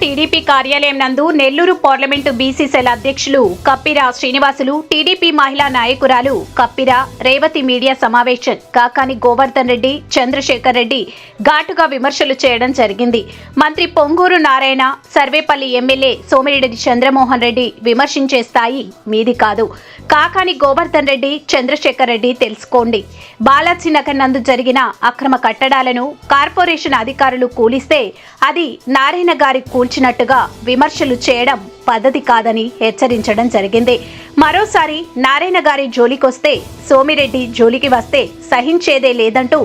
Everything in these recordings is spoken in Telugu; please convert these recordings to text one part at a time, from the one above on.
టీడీపీ కార్యాలయం నందు నెల్లూరు పార్లమెంటు బీసీ సెల్ అధ్యక్షులు కప్పిరా శ్రీనివాసులు టీడీపీ మహిళా నాయకురాలు కప్పిర రేవతి మీడియా సమావేశం కాకాని గోవర్ధన్ రెడ్డి చంద్రశేఖర్ రెడ్డి ఘాటుగా విమర్శలు చేయడం జరిగింది. మంత్రి పొంగూరు నారాయణ సర్వేపల్లి ఎమ్మెల్యే సోమిరెడ్డి చంద్రమోహన్ రెడ్డి విమర్శించే స్థాయి మీది కాదు. కాకాని గోవర్ధన్ రెడ్డి చంద్రశేఖర్ రెడ్డి తెలుసుకోండి. బాలాజీనగర్ నందు జరిగిన అక్రమ కట్టడాలను కార్పొరేషన్ అధికారులు కూలిస్తే అది నారాయణ గారి కూల్చినట్టుగా విమర్శలు చేయడం పద్ధతి కాదని హెచ్చరించడం జరిగింది. మరోసారి నారాయణ గారి జోలికొస్తే సోమిరెడ్డి జోలికి వస్తే సహించేదే లేదంటూ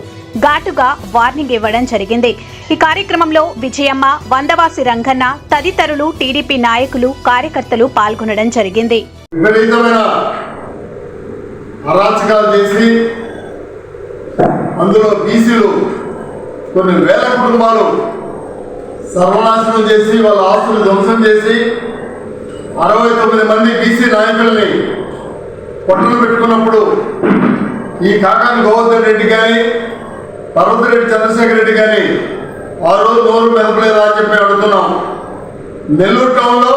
ఘాటుగా వార్నింగ్ ఇవ్వడం జరిగింది. ఈ కార్యక్రమంలో విజయమ్మ వందవాసి రంగన్న తదితరులు టీడీపీ నాయకులు కార్యకర్తలు పాల్గొనడం జరిగింది. అరాచకాలు చేసి అందులో బీసీలు కొన్ని వేల కుటుంబాలు సర్వనాశనం చేసి వాళ్ళ ఆస్తులు ధ్వంసం చేసి అరవై తొమ్మిది మంది బీసీ నాయకుల్ని పొట్టలు పెట్టుకున్నప్పుడు ఈ కాకాని గోవర్ధన్ రెడ్డి కానీ పర్వతరెడ్డి చంద్రశేఖర్ రెడ్డి కానీ ఆ రోజు నోరు మెదపలేదా అని చెప్పి అడుగుతున్నాం. నెల్లూరు టౌన్లో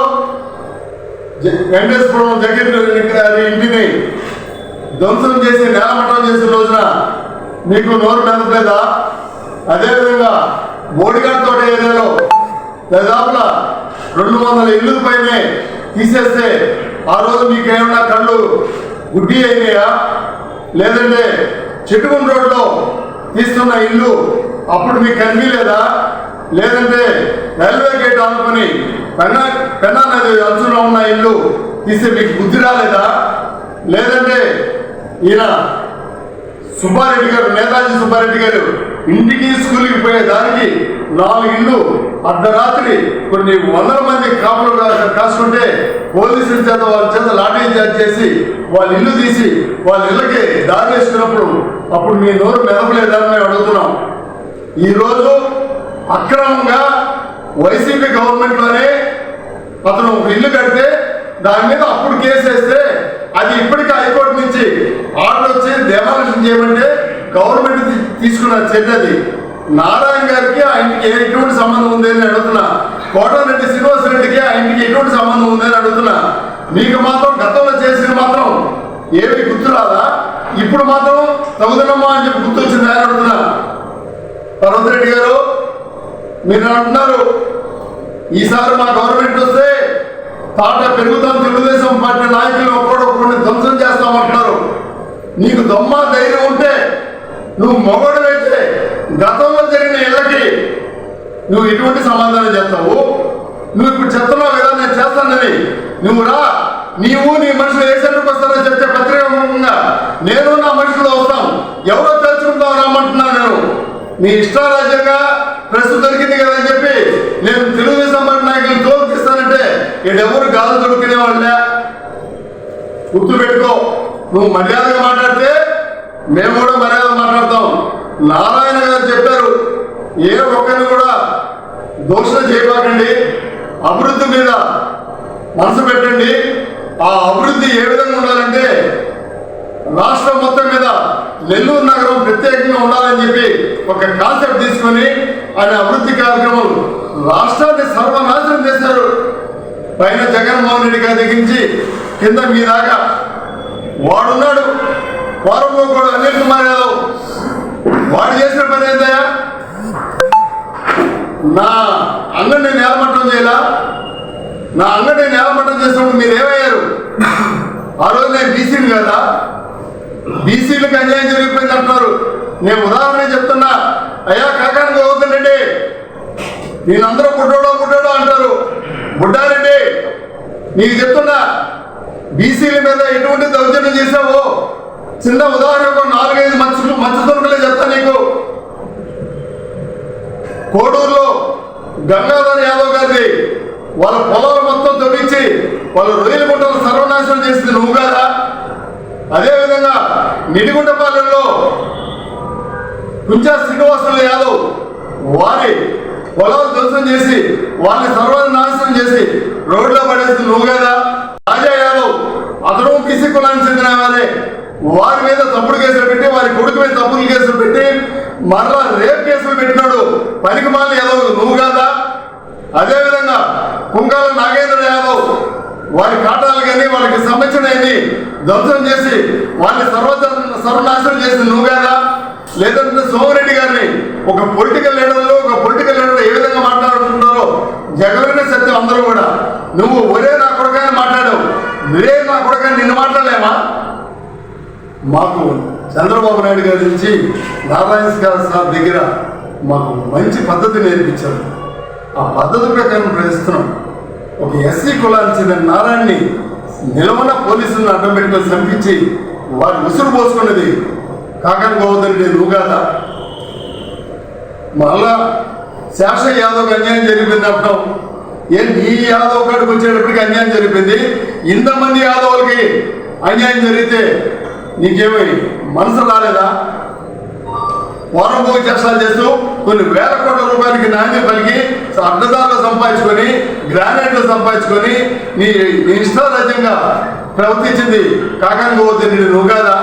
వెంకటేశ్వరం జగన్ గారి ఇంటిని ధ్వంసం చేసి నేలమట్టం చేసిన రోజున మీకు నోరు మెదపలేదా? అదేవిధంగా మోడిగడ్ తోట ఏరియాలో దాదాపుల రెండు వందల ఇల్లు పైనే తీసేస్తే ఆ రోజు మీకు ఏమన్నా కళ్ళు గుడ్డి అయినాయా? లేదంటే చెట్టుగుండ రోడ్లో తీస్తున్న ఇల్లు అప్పుడు మీకు కనిపించలేదా? లేదంటే రైల్వే గేట్ ఆనుకొని పెన్నా పెన్నా నది అంచులో ఉన్న ఇల్లు తీస్తే మీకు బుద్ధి రాలేదా? లేదంటే ఈయన సుబ్బారెడ్డి గారు నేతాజీ సుబ్బారెడ్డి గారు ఇంటికి స్కూల్కి పోయే దానికి నాలుగు ఇల్లు అర్ధరాత్రి కొన్ని వందల మంది కాపులు కాసుకుంటే పోలీసుల చేత వాళ్ళ చేత లాఠీ చార్జ్ చేసి వాళ్ళ ఇల్లు తీసి వాళ్ళ ఇళ్ళకి దారి వేసుకున్నప్పుడు అప్పుడు మీ నోరు మెదపలేదని మేము అడుగుతున్నాం. ఈరోజు అక్రమంగా వైసీపీ గవర్నమెంట్లోనే అతను ఒక ఇల్లు కడితే దాని మీద అప్పుడు కేసు వేస్తే అది ఇప్పటికీ హైకోర్టు నుంచి ఆర్డర్ వచ్చి డెమాలిషన్ చేయమంటే గవర్నమెంట్ తీసుకున్న చర్య అది. నారాయణ గారికి ఆ ఇంటికి ఎటువంటి సంబంధం ఉంది అని అడుగుతున్నా. కోటరెడ్డి శ్రీనివాస రెడ్డికి ఆ ఇంటికి ఎటువంటి సంబంధం ఉంది అని అడుగుతున్నా. మీకు మాత్రం గతంలో చేసిన మాత్రం ఏమి గుర్తురాదా ఇప్పుడు మాత్రం తగుదనమ్మా అని చెప్పి గుర్తు ఆయన అని అడుగుతున్నా. పర్వతరెడ్డి గారు మీరు అంటున్నారు. ఈసారి మా గవర్నమెంట్ వస్తే తాట పెరుగుతాం తెలుగుదేశం పార్టీ నాయకులు ఒక్కడొక్కడిని ధ్వంసం చేస్తామంటున్నారు. నీకు దొమ్మ ధైర్యం ఉంటే నువ్వు మొగడు గతంలో జరిగిన ఇళ్ళకి నువ్వు ఎటువంటి సమాధానం చేస్తావు? నువ్వు ఇప్పుడు చెప్తున్నావు కదా నేను చేస్తానని. నువ్వు రా. నీవు నీ మనుషులు ఏ సెంటర్కి వస్తారని చెప్తే పత్రికంగా నేను నా మనుషులు వస్తాం. ఎవరో తెలుసుకుంటాం రామంటున్నా నేను. నీ ఇష్టారాజ్యంగా ప్రెస్ దొరికింది కదా అని చెప్పి నేను తెలుగుదేశం పార్టీ నాయకులను తోలుకిస్తానంటే ఎవరు గాలు దొరికినే వాళ్ళే? గుర్తు పెట్టుకో. నువ్వు మర్యాదగా మాట్లాడితే మేము కూడా మర్యాద మాట్లాడతాం. నారాయణ గారు చెప్పారు ఏ ఒక్కరిని కూడా దోషణ చేయబాకండి అభివృద్ధి మీద మనసు పెట్టండి. ఆ అభివృద్ధి ఏ విధంగా ఉండాలంటే రాష్ట్రం మొత్తం మీద నెల్లూరు నగరం ప్రత్యేకంగా ఉండాలని చెప్పి ఒక కాన్సెప్ట్ తీసుకొని ఆయన అభివృద్ధి కార్యక్రమం రాష్ట్రాన్ని సర్వనాశనం చేశారు. పైన జగన్మోహన్ రెడ్డి గారి దగ్గర నుంచి కింద మీ దాకా వాడున్నాడు. వారంలో కూడా అనిల్ కుమార్ యాదవ్ నా అంగడిని నేలమట్టం చేయాలా? నా అంగడిని నేలమట్టం చేసినప్పుడు మీరు ఏమయ్యారు ఆ రోజు నేను బీసీలు కదా? బీసీలకు అన్యాయం జరిగిపోయింది అంటున్నారు. నేను ఉదాహరణ చెప్తున్నా. అయ్యా కాకానికి అవుతుందండి నేనందరూ బుడ్డోడో బుడ్డోడో అంటారు. బుడ్డారెడ్డి నీకు చెప్తున్నా. బీసీల మీద ఎటువంటి దౌర్జన్యం చేసావో? చిన్న ఉదాహరణకు నాలుగైదు మత్స్సు మత్స్య తొలకలే చెప్తా నీకు. కోడూరులో గంగాధర్ యాదవ్ గారిది వాళ్ళ పొలాలు మొత్తం తొలగించి వాళ్ళ రొయ్యల గుంటలు సర్వనాశనం చేసింది నువ్వు కాదా? అదేవిధంగా నిడిగుంటపాలెంలో కుంచా శ్రీనివాసులు యాదవ్ వారి పొలాలు ధ్వంసం చేసి వాళ్ళని సర్వనాశనం చేసి రోడ్లో పడేసి నువ్వు కదా? రాజా యాదవ్ అతను బీసీ కులానికి చెందిన వారే. వారి మీద తప్పుడు కేసులు పెట్టి వారి కొడుకు మీద తప్పుడు కేసులు పెట్టి మరలా రేప్ కేసులు పెట్టినాడు. పనికి మాల యాదవ్ నువ్వు కాదా? అదేవిధంగా కుంకాల నాగేంద్ర యాదవ్ వారి కాటాలు కానీ వాళ్ళకి సంబంధించినవి ధ్వంసం చేసి వాళ్ళని సర్వ సర్వనాశనం చేసి నువ్వు కాదా? లేదంటే సోమరెడ్డి గారిని ఒక పొలిటికల్ లీడర్లో ఒక పొలిటికల్ లీడర్ ఏ విధంగా మాట్లాడుతున్నారో జగన్ సత్యం అందరూ కూడా. నువ్వు ఒరే నా కొడుకని మాట్లాడావు. మీరే నా కొడుకని నిన్ను మాట్లాడలేమా? మాకు చంద్రబాబు నాయుడు గారి నుంచి నారాయణ గారు సార్ దగ్గర మాకు మంచి పద్ధతి నేర్పించారు. ఆ పద్ధతి ప్రకారం ప్రయత్నిస్తున్నాం. ఒక ఎస్సీ కులానికి చెందిన నారాయణని నిలవన పోలీసులను అడ్డం పెట్టుకొని చంపించి వారి ఉసురు పోసుకున్నది కాకన్ గోవర్ధన్ నువ్వు కాదా? మళ్ళా శాసన యాదవ్కి అన్యాయం జరిగింది అంటాం ఏ నీ యాదవ్ కాడికి వచ్చేటప్పటికి అన్యాయం జరిగింది ఇంతమంది యాదవులకి అన్యాయం జరిగితే నీకేమై మనసు రాలేదా? పోరంపోయి చేష్టాలు చేస్తూ కొన్ని వేల కోట్ల రూపాయలకి నాణ్యం పలికి అడ్డదారులు సంపాదించుకొని గ్రానైట్లు సంపాదించుకొని నీ నీ ఇష్టారాజ్యంగా ప్రవర్తించింది కాకాని గోవర్ధన్ నువ్వు కాదా?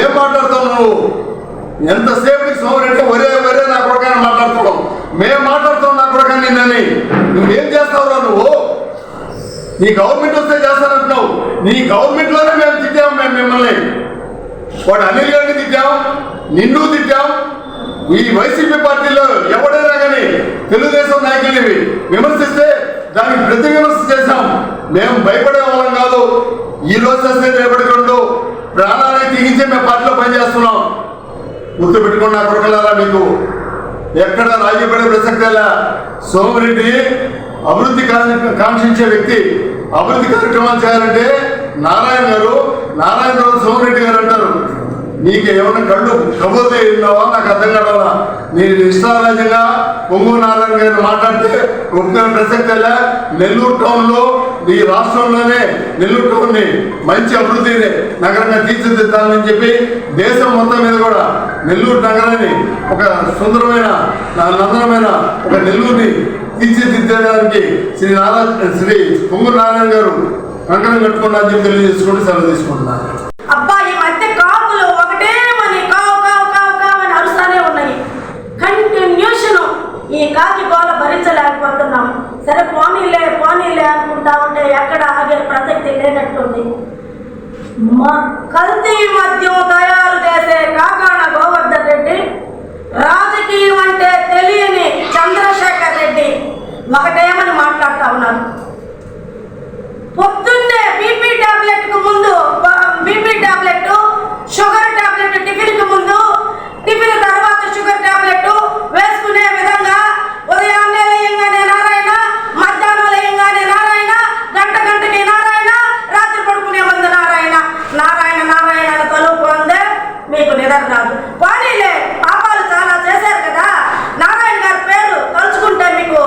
ఏం మాట్లాడుతావు నువ్వు? ఎంతసేపటికి సోమరెడ్డి ఒరే ఒరే నా కొడుకని మాట్లాడుకోవడం మేము మాట్లాడుతాం నా కొడుకని నిన్నని. నువ్వేం చేస్తావురా నువ్వు? నీ గవర్నమెంట్ వస్తే చేస్తానంటున్నావు. నీ గవర్నమెంట్లోనే మేము మిమ్మల్ని. వాడు అనిల్ గారిని తిట్టాం నిన్ను తిట్టాం. ఈ వైసీపీ పార్టీలో ఎవడైనా కానీ తెలుగుదేశం నాయకుల్ని విమర్శిస్తే దానికి ప్రతి విమర్శ చేశాం. మేము భయపడే వాళ్ళం కాదు. ఈ రోజు వస్తే రేపటికొండు ప్రాణాన్ని తెగించి మేము పార్టీలో పనిచేస్తున్నాం. గుర్తు పెట్టుకున్న కొరకలారా మీకు. ఎక్కడ రాజీపడే ప్రసక్తి సోమిరెడ్డి అభివృద్ధి కాంక్షించే వ్యక్తి. అభివృద్ధి కార్యక్రమాలు చేయాలంటే నారాయణ గారు నారాయణ రావు సోమిరెడ్డి గారు అంటారు నీకు ఏమైనా కళ్ళు కబోతే ఉన్నావా నాకు అర్థం కావాలా నేను ఇష్టారాజ్యంగా పొంగు నారాయణ గారిని మాట్లాడితే ఒప్పుకునే ప్రసక్తి లే. నెల్లూరు టౌన్లో నీ రాష్ట్రంలోనే నెల్లూరు టౌన్ని మంచి అభివృద్ధిని నగరంగా తీర్చిదిద్దాలని చెప్పి దేశం మొత్తం మీద కూడా నెల్లూరు నగరాన్ని ఒక సుందరమైన నందనమైన ఒక నెల్లూరుని తీర్చిదిద్దడానికి శ్రీ నారా శ్రీ పొంగు నారాయణ గారు కంకణం కట్టుకున్నారని చెప్పి తెలియజేసుకుంటూ సెలవు తీసుకుంటున్నారు అబ్బా ఈ మధ్య కాపులు ఒకటే మని కావు కావు కావు కావు అని అరుస్తానే ఉన్నాయి. కంటిన్యూషన్ ఈ కాకి గోల భరించలేకపోతున్నాం. సరే పోనీలే పోనీలే అనుకుంటా ఉంటే ఎక్కడ ఆగే ప్రసక్తి లేనట్టుంది. మా కల్తీ మద్యం తయారు చేసే కాకాణ గోవర్ధన్ రెడ్డి రాజకీయం అంటే తెలియని చంద్రశేఖర్ రెడ్డి. ఒకటేమని మాట్లాడుతా ఉన్నారు పొద్దున్నే బీపీ టాబ్లెట్కు ముందు బీపీ టాబ్లెట్ షుగర్ టాబ్లెట్ టిఫిన్కు ముందు టిఫిన్ తర్వాత షుగర్ టాబ్లెట్ వేసుకునే విధంగా ఉదయాన్నే లేయంగానే నారాయణ మధ్యాహ్నం లేయంగానే నారాయణ గంట గంటకి నారాయణ రాత్రి పడుకునే ముందు నారాయణ నారాయణ నారాయణ అని తలుపుకుందే మీకు నిద్ర రాదు పోనీలే పాపాలు చాలా చేశారు కదా నారాయణ గారి పేరు తలుచుకుంటే మీకు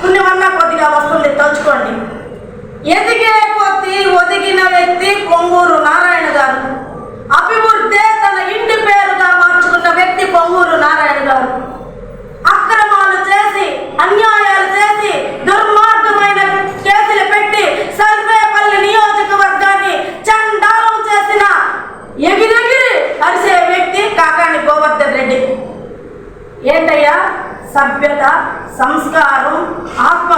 పుణ్యమన్నా కొద్దిగా వస్తుంది తలుచుకోండి ఎదిగే కొద్దీ ఒదిగిన వ్యక్తి పొంగూరు నారాయణ గారు అభివృద్ధే తన ఇంటి పేరుగా మార్చుకున్న వ్యక్తి పొంగూరు నారాయణ గారు అక్రమాలు చేసి అన్యాయాలు చేసి దుర్మార్గమైన కేసులు పెట్టి సర్వేపల్లి నియోజకవర్గాన్ని చండాలం చేసిన ఎగిరెగిరి అరిసే వ్యక్తి కాకాని గోవర్ధన్ రెడ్డి ఏంటయ్యా సభ్యత సంస్కారం ఆత్మ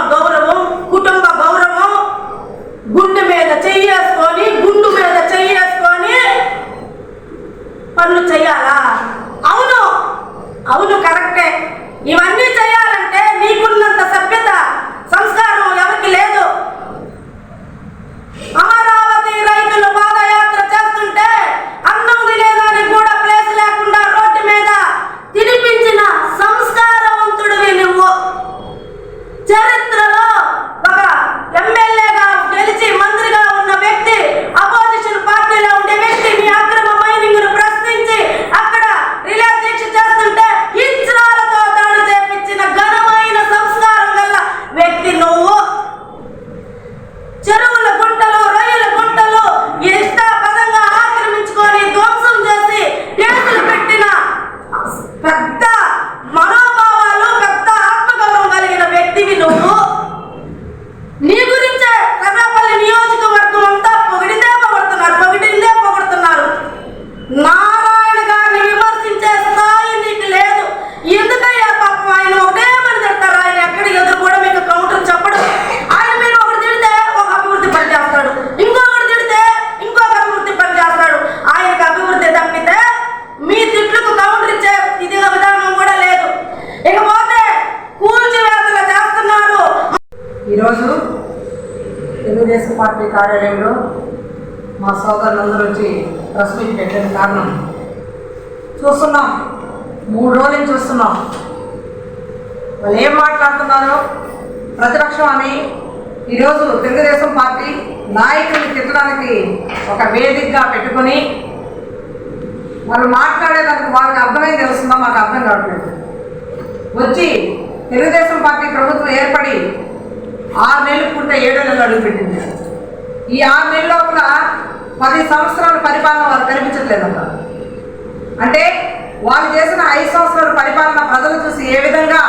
కార్యాలయంలో మా సోదరులందరూ వచ్చి ప్రెస్ మీట్ పెట్టిన కారణం. చూస్తున్నాం. మూడు రోజుల నుంచి చూస్తున్నాం. వాళ్ళు ఏం మాట్లాడుతున్నారో ప్రతిపక్షం అని ఈరోజు తెలుగుదేశం పార్టీ నాయకుల్ని తిట్టడానికి ఒక వేదికగా పెట్టుకొని వాళ్ళు మాట్లాడేదానికి వాళ్ళకి అర్థమైంది తెలుస్తుందో? మాకు అర్థం కావట్లేదు. వచ్చి తెలుగుదేశం పార్టీ ప్రభుత్వం ఏర్పడి ఆరు నెలలు పూర్తి ఏడు నెలలు అడుగుపెట్టింది. ఈ ఆరు నెలల లోపల పది సంవత్సరాల పరిపాలన వారు కనిపించట్లేదంట అంటే వాళ్ళు చేసిన ఐదు సంవత్సరాల పరిపాలన ప్రజలు చూసి ఏ విధంగా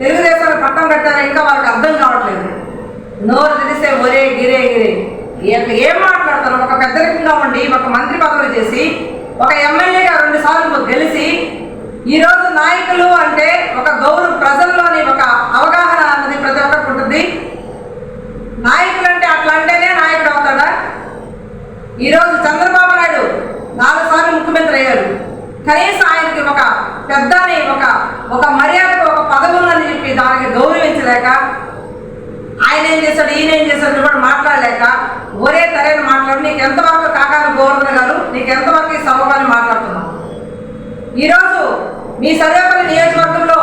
తెలుగుదేశాన్ని పట్టం కట్టారో ఇంకా వాళ్ళకి అర్థం కావట్లేదు. నోరు తెలిసే ఒరే గిరే గిరే. ఏం మాట్లాడతారు? ఒక పెద్దరికంగా ఉండి ఒక మంత్రి పదవి చేసి ఒక ఎమ్మెల్యేగా రెండు సార్లు గెలిచి ఈ రోజు నాయకులు అంటే ఒక గౌరవ ప్రజల్లోని ఒక అవగాహన అన్నది ప్రతి ఒక్కరికి ఉంటుంది నాయకులు అంటే అట్లా అంటేనే నాయకుడు అవుతాడా ఈరోజు చంద్రబాబు నాయుడు నాలుగు సార్లు ముఖ్యమంత్రి అయ్యారు కనీసం ఆయనకి ఒక పెద్దని ఒక ఒక మర్యాదకు ఒక పదవి ఉందని చెప్పి దానికి గౌరవించలేక ఆయన ఏం చేశాడు ఈయన ఏం చేశాడు కూడా మాట్లాడలేక ఒరే తరేని మాట్లాడు నీకు ఎంతవరకు కాకాని గోవర్ధన్ గారు నీకు ఎంతవరకు ఈ సభగాని మాట్లాడుతున్నావు ఈరోజు మీ సర్వేపల్లి నియోజకవర్గంలో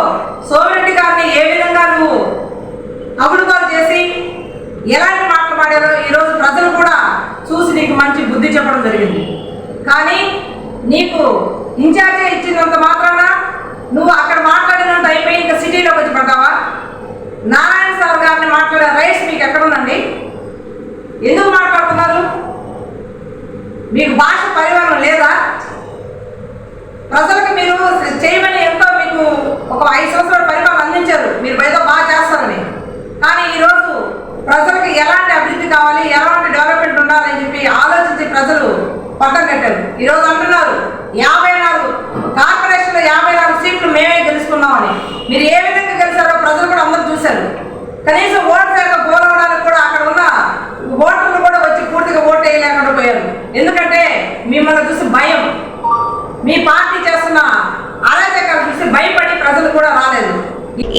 సోమిరెడ్డి గారిని ఏ విధంగా నువ్వు అభివృద్ధాలు చేసి ఎలాంటి మాటలు పాడారో ఈరోజు ప్రజలు కూడా చూసి నీకు మంచి బుద్ధి చెప్పడం జరిగింది. కానీ నీకు ఇన్ఛార్జే ఇచ్చినంత మాత్రాన నువ్వు అక్కడ మాట్లాడినంత అయిపోయి ఇంకా సిటీలోకి వచ్చి పడ్డావా? నారాయణ సార్ గారిని మాట్లాడే రైట్స్ మీకు ఎక్కడ ఎందుకు మాట్లాడుతున్నారు? మీకు భాష పరిమాణం లేదా? ప్రజలకు మీరు చేయమని ఎంతో మీకు ఒక ఐదు సంవత్సరాల పరిపాలన అందించారు. మీరు ఏదో బాగా చేస్తారని. కానీ ఈరోజు ప్రజలకు ఎలాంటి అభివృద్ధి కావాలి ఎలాంటి డెవలప్మెంట్ ఉండాలని చెప్పి ఆలోచించి ప్రజలు పట్టం కట్టారు. ఈరోజు అంటున్నారు యాభై నాలుగు కార్పొరేషన్లో యాభై నాలుగు సీట్లు మేమే గెలుచుకున్నామని మీరు ఏ విధంగా గెలిచారో ప్రజలు కూడా అందరూ చూశారు కనీసం ఓటు శాఖ పోలవడానికి కూడా అక్కడ ఉన్న ఓటర్లు కూడా వచ్చి పూర్తిగా ఓటు వేయలేకుండా పోయారు ఎందుకంటే మిమ్మల్ని చూసి భయం మీ పార్టీ చేస్తున్న అరాచకాలు చూసి భయపడి ప్రజలు కూడా రాలేదు